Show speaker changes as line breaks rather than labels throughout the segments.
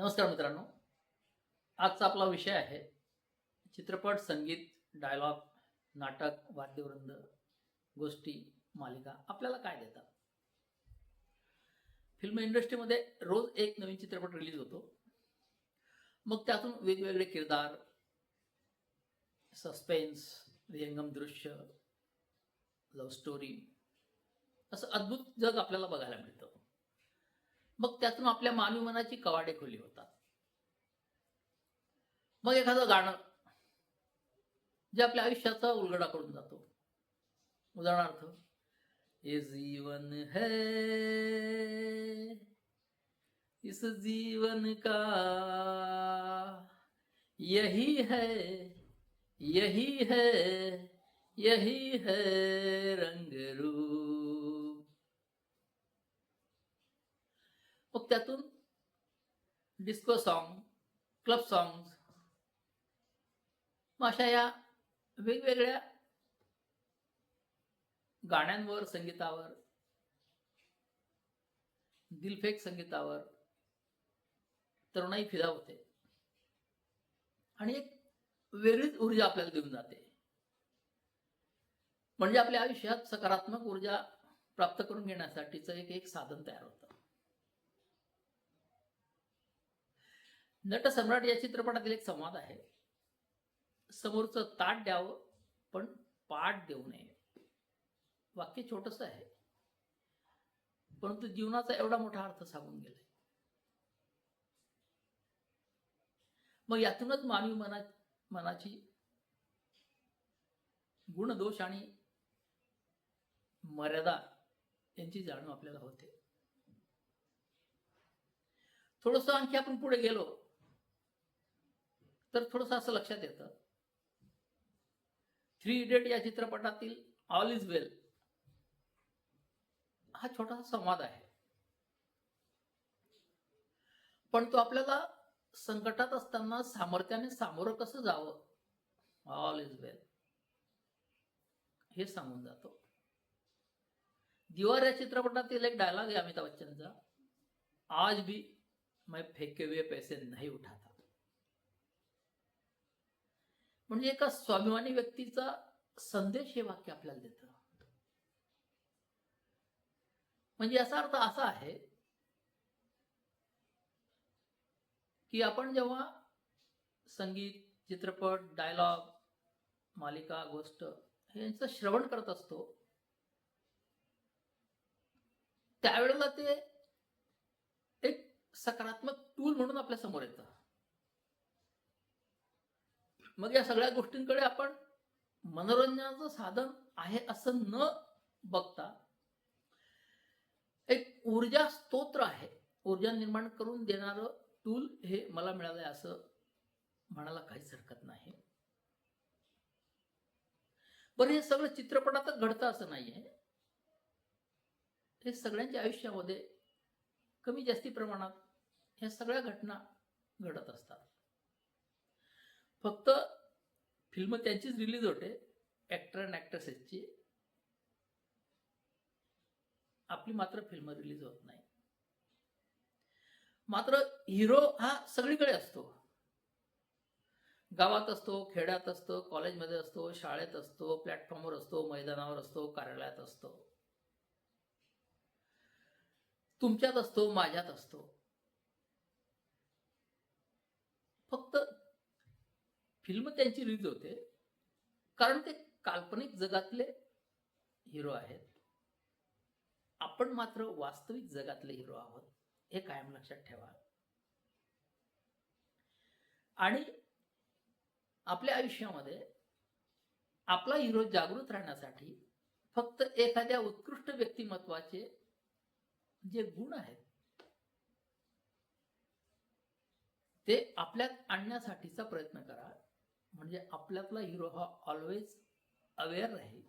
नमस्कार मित्रांनो. आजचा आपला विषय आहे चित्रपट संगीत डायलॉग नाटक वाद्यवृंद गोष्टी मालिका आपल्याला काय देतात? फिल्म इंडस्ट्रीमध्ये रोज एक नवीन चित्रपट रिलीज होतो. मग त्यातून वेगवेगळे किरदार सस्पेन्स विहंगम दृश्य लव्ह स्टोरी असं अद्भुत जग आपल्याला बघायला मिळतं. मग त्यातून आपल्या मानवी मनाची कवाडे खुली होतात. मग एखादं गाणं जे आपल्या आयुष्याचा उलगडा करून जातो. उदाहरणार्थ ये जीवन है इस जीवन का यही है यही है यही है रंग रूप मग त्यातून डिस्को सॉन्ग क्लब सॉन्ग मग अशा या वेगवेगळ्या गाण्यांवर संगीतावर दिलफेक संगीतावर तरुणाई फिदा होते. आणि एक वेगळीच ऊर्जा आपल्याला देऊन जाते. म्हणजे आपल्या आयुष्यात सकारात्मक ऊर्जा प्राप्त करून घेण्यासाठीचं एक एक साधन तयार होतं. नट सम्राट या चित्रपटातील एक संवाद आहे. समोरचं ताट द्यावं पण पाठ देऊ नये. वाक्य छोटस आहे. परंतु जीवनाचा एवढा मोठा अर्थ सांगून गेलाय. मग यातूनच मानवी मना मनाची गुणदोष आणि मर्यादा यांची जाणीव आपल्याला होते. थोडस आणखी आपण पुढे गेलो. तर थोडंसं असं लक्षात येतं. थ्री इडियट या चित्रपटातील ऑल इज वेल हा छोटासा संवाद आहे. पण तो आपल्याला संकटात असताना सामर्थ्याने सामोरं कसं जावं? All is well. हे सांगून जातो. दिवार या चित्रपटातील एक डायलॉग आहे अमिताभ बच्चनचा. आज भी मैं फेके हुए पैसे नहीं उठाता. म्हणजे एका स्वाभिमानी व्यक्तीचा संदेश हे वाक्य आपल्याला देत. म्हणजे याचा अर्थ असा आहे की आपण जेव्हा संगीत चित्रपट डायलॉग मालिका गोष्ट यांचं श्रवण करत असतो त्यावेळेला ते एक सकारात्मक टूल म्हणून आपल्यासमोर येतं. मग या सगळ्या गोष्टींकडे आपण मनोरंजनाचं साधन आहे असं न बघता एक ऊर्जा स्तोत्र आहे. ऊर्जा निर्माण करून देणारं टूल हे मला मिळालंय असं म्हणायला काहीच हरकत नाही. बरं हे सगळं चित्रपटातच घडतं असं नाहीये. हे सगळ्यांच्या आयुष्यामध्ये कमी जास्ती प्रमाणात ह्या सगळ्या घटना घडत असतात. फक्त फिल्म त्यांचीच रिलीज होते ऍक्टर अँड ऍक्ट्रेसेसची आपली मात्र फिल्म रिलीज होत नाही. मात्र हिरो हा सगळीकडे असतो. गावात असतो खेड्यात असतो कॉलेजमध्ये असतो शाळेत असतो प्लॅटफॉर्मवर असतो मैदानावर असतो कार्यालयात असतो. तुमच्यात असतो माझ्यात असतो. फक्त फिल्म त्यांची रिलीज होते. कारण ते काल्पनिक जगातले हिरो आहेत. आपण मात्र वास्तविक जगातले हिरो आहोत हे कायम लक्षात ठेवा. आणि आपल्या आयुष्यामध्ये आपला हिरो जागृत राहण्यासाठी फक्त एखाद्या उत्कृष्ट व्यक्तिमत्वाचे जे गुण आहेत ते आपल्यात आणण्यासाठीचा प्रयत्न करा. म्हणजे आपल्यातला हिरो हा ऑलवेज अवेअर राहील.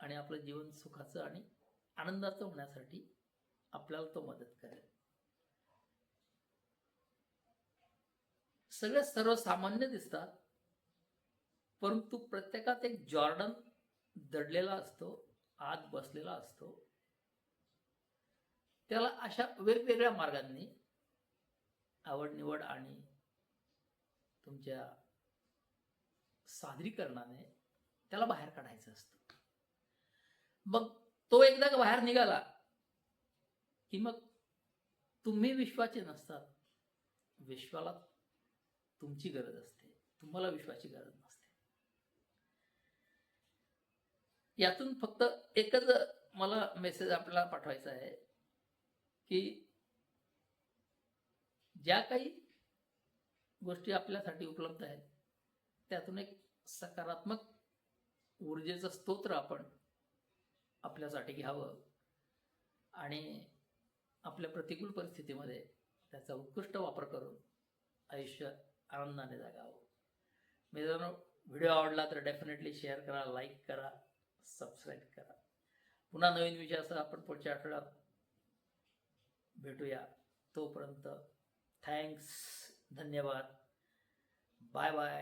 आणि आपलं जीवन सुखाचं आणि आनंदाचं होण्यासाठी आपल्याला तो मदत करेल. सगळे सर्वसामान्य दिसतात परंतु प्रत्येकात एक जॉर्डन दडलेला असतो आत बसलेला असतो. त्याला अशा वेगवेगळ्या मार्गांनी आवड निवड आणि तुमच्या सादरीकरणाने त्याला बाहेर काढायचं असतं. मग तो एकदा का बाहेर निघाला की मग तुम्ही विश्वाचे नसतात. विश्वाला तुमची गरज असते. तुम्हाला विश्वाची गरज नसते. यातून फक्त एकच मला मेसेज आपल्याला पाठवायचा आहे की ज्या काही गोष्टी आपल्यासाठी उपलब्ध आहेत. त्यातून एक सकारात्मक ऊर्जेचं स्तोत्र आपण आपल्यासाठी घ्यावं. आणि आपल्या प्रतिकूल परिस्थितीमध्ये त्याचा उत्कृष्ट वापर करून आयुष्य आनंदाने जगावं. मित्रांनो व्हिडिओ आवडला तर डेफिनेटली शेअर करा लाईक करा सबस्क्राईब करा. पुन्हा नवीन विषयासह आपण पुढच्या आठवड्यात भेटूया. तोपर्यंत थँक्स धन्यवाद. Bye bye.